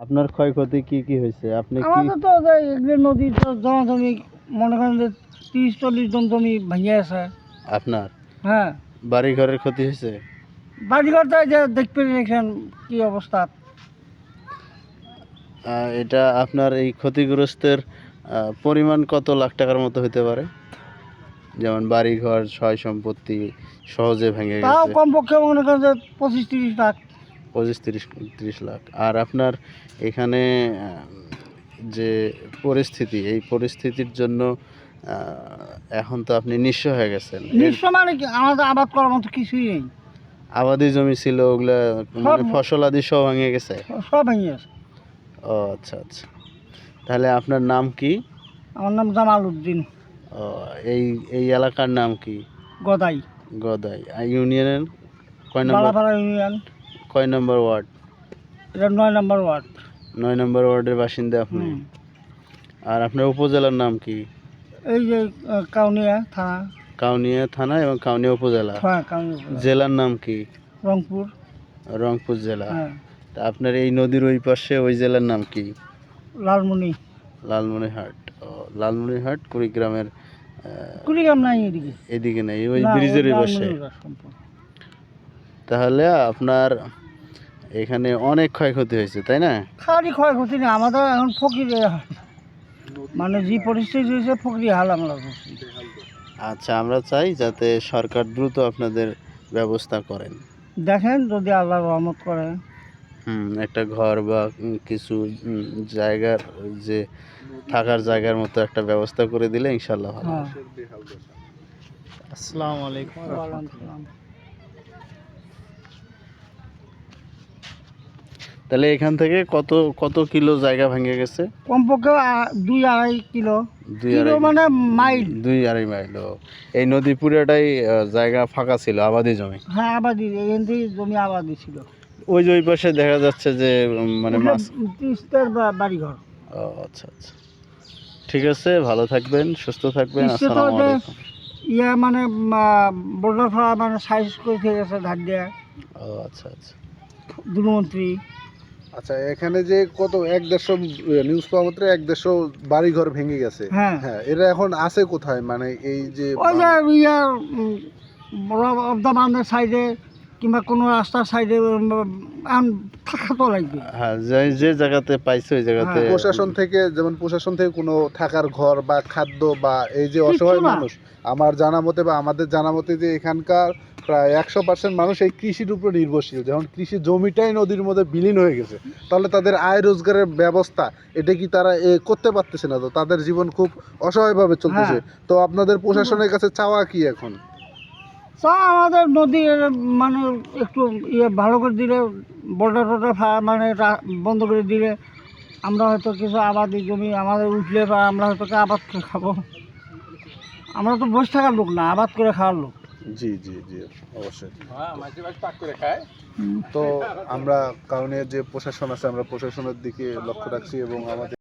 আপনার ক্ষয়ক্ষতি কি কি হয়েছে? আপনি কি আমাদের তো যে এগুলো নদীর জমা জমি মনে করেন যে তিরিশ চল্লিশ জন জমি ভেঙে আছে। আপনার? হ্যাঁ। বাড়ি ঘরের ক্ষতি হয়েছে? বাড়িঘরটা যে দেখতে দেখেন কি অবস্থা। এটা আপনার এই ক্ষতিগ্রস্তের পরিমাণ কত লাখ টাকার মতো হতে পারে? যেমন বাড়ি ঘর সয় সম্পত্তি সহজে ভেঙে গেছে। তাও কমপক্ষে মনে করেন যে পঁচিশ তিরিশ লাখ। পঁচিশ তিরিশ তিরিশ লাখ। আর আপনার এখানে যে পরিস্থিতি এই পরিস্থিতির জন্য এখন তো আপনি নিঃস্ব হয়ে গেছেন। নিঃস্ব মানে কি? আমাদের আবাদ করার মতো কিছুই নেই। আবাদি জমি ছিল ওগুলা মানে ফসল আদি সব ভেঙে গেছে? সব ভেঙে আছে ও আচ্ছা আচ্ছা। তাহলে আপনার নাম কি? আমার নাম জামাল উদ্দিন। ও এই এই এলাকার নাম কি? গদাই। গদাই। ইউনিয়নের কয় নম্বর? ইউনিয়ন। কয় নম্বর ওয়ার্ড? এটা নয় নম্বর ওয়ার্ড। নয় নম্বর ওয়ার্ডের বাসিন্দা আপনি। আর আপনার উপজেলার নাম কি? এই যে কাউনিয়া থানা। কাউনিয়া থানা এবং কাউনিয়া উপজেলা। হ্যাঁ কাউনিয়া জেলার নাম কি? রংপুর। রংপুর জেলা। হ্যাঁ। তা আপনার এই নদীর ওই পাশে ওই জেলার নাম কি? লালমনি। লালমনিরহাট। ও লালমনিরহাট কুড়িগ্রামের কুড়িগ্রাম নাই এদিকে। এদিকে নেই ওই ব্রিজের ওই পাশে। তাহলে আপনার এখানে অনেক ক্ষয়ক্ষতি হয়েছে তাই না? খালি ক্ষয়ক্ষতি নেই আমাদের এখন ফকির মানে যে পরিস্থিতি হয়েছে ফকিরি হাল আমরা আচ্ছা আমরা চাই যাতে সরকার দ্রুত আপনাদের ব্যবস্থা করেন। দেখেন যদি আল্লাহ রহমত করে হুম একটা ঘর বা কিছু জায়গার যে থাকার জায়গার মতো একটা ব্যবস্থা করে দিলে ইনশাল্লাহ ভালো হ্যাঁ। আসসালামু আলাইকুম ওয়ালাইকুম আসসালাম। তাহলে এখান থেকে কত কত কিলো জায়গা ভেঙে গেছে? কমপক্ষে দুই আড়াই কিলো। কিলো মানে মাইল। দুই আড়াই মাইল এই নদী পুরোটাই জায়গা ফাঁকা ছিল আবাদি জমি? হ্যাঁ আবাদি এখান থেকে জমি আবাদি ছিল। ওই যে ওই পাশে দেখা যাচ্ছে যে মানে মাছ তিস্তার বাড়ি ঘর ও আচ্ছা আচ্ছা। ঠিক আছে ভালো থাকবেন সুস্থ থাকবেন আসসালামু আলাইকুম। ইয়ে মানে বর্ডার মানে সাইজ করে গেছে ধার দেয়া। ও আচ্ছা আচ্ছা। দুর্মন্ত্রী আচ্ছা এখানে যে কত এক দেড়শো নিউজ পাওয়া মাত্র এক দেড়শো বাড়ি ঘর ভেঙে গেছে। হ্যাঁ। হ্যাঁ এরা এখন আছে কোথায়? মানে এই যে ওই যে ইয়ে অবদা সাইডে কিংবা কোনো রাস্তার সাইডে থাকা তো লাগবে। হ্যাঁ যে যে জায়গাতে পাইছে ওই জায়গাতে হ্যাঁ, প্রশাসন থেকে যেমন প্রশাসন থেকে কোনো থাকার ঘর বা খাদ্য বা এই যে অসহায় মানুষ আমার জানা মতে বা আমাদের জানা মতে যে এখানকার প্রায় একশো পার্সেন্ট মানুষ এই কৃষির উপর নির্ভরশীল। যেমন কৃষি জমিটাই নদীর মধ্যে বিলীন হয়ে গেছে তাহলে তাদের আয় রোজগারের ব্যবস্থা এটা কি তারা এ, করতে পারতেছে না? তো তাদের জীবন খুব অসহায়ভাবে চলতেছে। তো আপনাদের প্রশাসনের কাছে চাওয়া কি এখন? তা আমাদের নদী মানে একটু ইয়ে ভালো করে দিলে বর্ডার টর্ডার মানে বন্ধ করে দিলে আমরা হয়তো কিছু আবাদি জমি আমাদের উঠলে বা আমরা হয়তো আবাদ করে খাব। আমরা তো বসে থাকার লোক না আবাদ করে খাওয়ার লোক। জি জি জি অবশ্যই। তো আমরা কারণে যে প্রশাসন আছে আমরা প্রশাসনের দিকে লক্ষ্য রাখছি এবং আমাদের